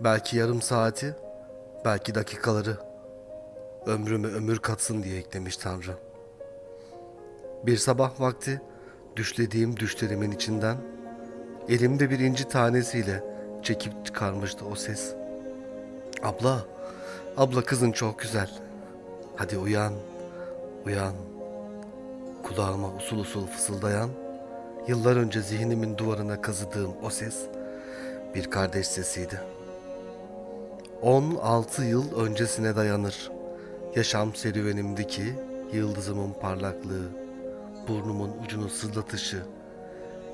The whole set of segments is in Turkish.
Belki yarım saati, belki dakikaları. Ömrüme ömür katsın diye eklemiş Tanrı. Bir sabah vakti düşlediğim düşlerimin içinden elimde bir inci tanesiyle çekip çıkarmıştı o ses. Abla, abla kızın çok güzel. Hadi uyan, uyan. Kulağıma usul usul fısıldayan, yıllar önce zihnimin duvarına kazıdığım o ses bir kardeş sesiydi. 16 yıl öncesine dayanır. Yaşam serüvenimdeki yıldızımın parlaklığı, burnumun ucunu sızlatışı,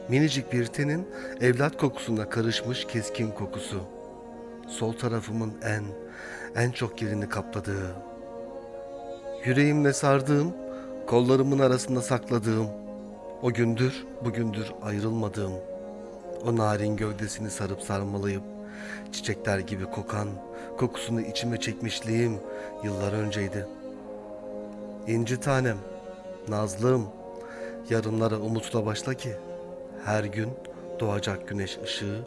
minicik bir tenin evlat kokusuna karışmış keskin kokusu, sol tarafımın en, en çok yerini kapladığı, yüreğimle sardığım, kollarımın arasında sakladığım, o gündür bugündür ayrılmadığım, o narin gövdesini sarıp sarmalayıp, çiçekler gibi kokan, kokusunu içime çekmişliğim yıllar önceydi. İnci tanem, nazlım, yarınlara umutla başla ki, her gün doğacak güneş ışığı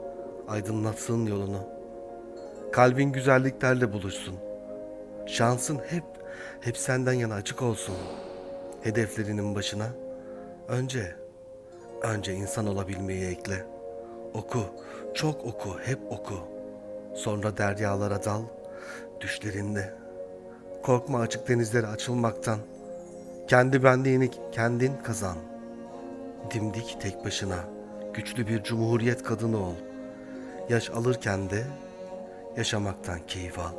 aydınlatsın yolunu. Kalbin güzelliklerle buluşsun. Şansın hep, hep senden yana açık olsun. Hedeflerinin başına önce, önce insan olabilmeyi ekle. Oku, çok oku, hep oku. Sonra deryalara dal, düşlerinde. Korkma açık denizlere açılmaktan. Kendi benliğini kendin kazan. Dimdik tek başına, güçlü bir cumhuriyet kadını ol. Yaş alırken de yaşamaktan keyif al.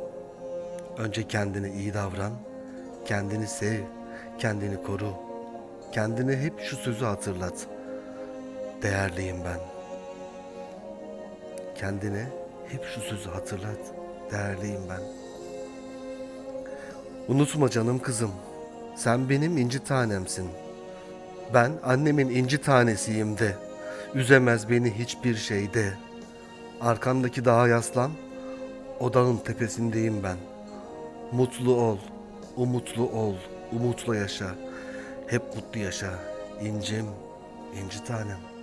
Önce kendine iyi davran, kendini sev, kendini koru. Kendine hep şu sözü hatırlat. Değerliyim ben. Kendine hep şu sözü hatırlat. Değerliyim ben. Unutma canım kızım. Sen benim inci tanemsin. Ben annemin inci tanesiyim de. Üzemez beni hiçbir şeyde. Arkandaki dağa yaslan. O dağın tepesindeyim ben. Mutlu ol, umutlu ol, umutla yaşa. Hep mutlu yaşa. İncim, inci tanem.